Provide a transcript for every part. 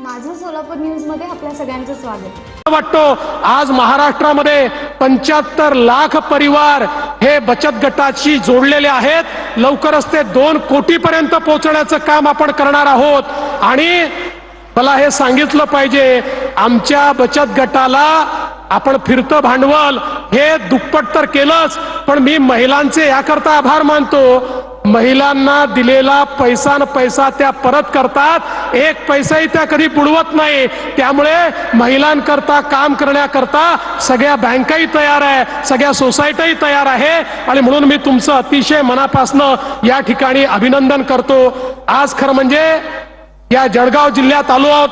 सोलापूर न्यूजमध्ये आपल्या सगळ्यांचं स्वागत. वाटतो आज महाराष्ट्रामध्ये पंच्याहत्तर लाख परिवार हे बचत गटाशी जोडलेले आहेत. लवकरच ते दोन कोटी पर्यंत पोहोचण्याचं काम आपण करणार आहोत. आणि मला हे सांगितलं पाहिजे आमच्या बचत गटाला आपण फिरतं भांडवल हे दुप्पट तर केलंच पण मी महिलांचे याकरता आभार मानतो. महिलांना दिलेला पैसा न पैसा त्या परत करतात. एक पैसाही त्या कधी बुडवत नाही. त्यामुळे महिलांकरता काम करण्याकरता सगळ्या बँकाही तयार आहे सगळ्या सोसायटीही तयार आहे. आणि म्हणून मी तुमचं अतिशय मनापासनं या ठिकाणी अभिनंदन करतो. आज खरं म्हणजे या जळगाव जिल्ह्यात आलो आहोत.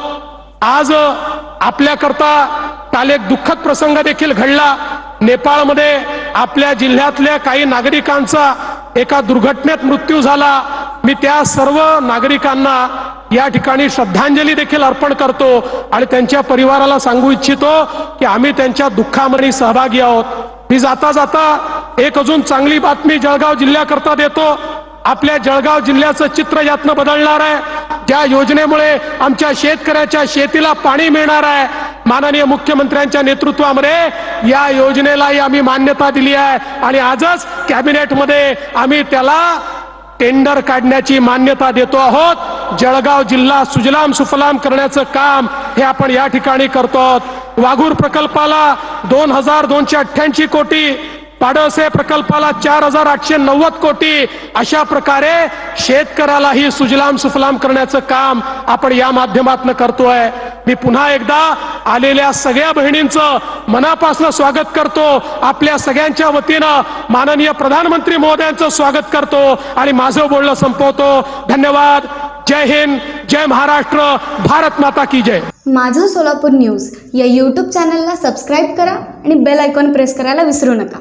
आज आपल्याकरता काल एक दुःखद प्रसंग देखील घडला. नेपाळमध्ये आपल्या जिल्ह्यातल्या काही नागरिकांचा एका दुर्घटनेत मृत्यू झाला. मी त्या सर्व नागरिकांना या ठिकाणी श्रद्धांजली देखील अर्पण करतो आणि त्यांच्या परिवाराला सांगू इच्छितो की आम्ही त्यांच्या दुःखामध्ये सहभागी आहोत. मी जाता जाता एक अजून चांगली बातमी जळगाव जिल्ह्याकरता देतो. आपल्या जळगाव जिल्ह्याचं चित्र यातनं बदलणार आहे. ज्या योजनेमुळे आमच्या शेतकऱ्याच्या शेतीला पाणी मिळणार आहे. माननीय मुख्यमंत्र्यांच्या नेतृत्वामध्ये या योजनेलाही आम्ही मान्यता दिली आहे. आणि आजच कॅबिनेटमध्ये आम्ही त्याला टेंडर काढण्याची मान्यता देतो आहोत. जळगाव जिल्हा सुजलाम सुफलाम करण्याचं काम हे आपण या ठिकाणी करतो आहोत. वाघूर प्रकल्पाला दोन हजार दोनशे अठ्ठ्याऐंशी कोटी पाडळसे प्रकल्पाला चार हजार आठशे नव्वद कोटी अशा प्रकारे शेतकऱ्यालाही सुजलाम सुफलाम करण्याचं काम आपण या माध्यमातून करतोय. मी पुन्हा एकदा आलेल्या सगळ्या बहिणींचं मनापासून स्वागत करतो. आपल्या सगळ्यांच्या वतीनं माननीय प्रधानमंत्री महोदयांचं स्वागत करतो आणि माझं बोलणं संपवतो. धन्यवाद. जय हिंद. जय महाराष्ट्र. भारत माता की जय. माझं सोलापूर न्यूज या यूट्यूब चॅनलला सबस्क्राईब करा आणि बेल आयकॉन प्रेस करायला विसरू नका.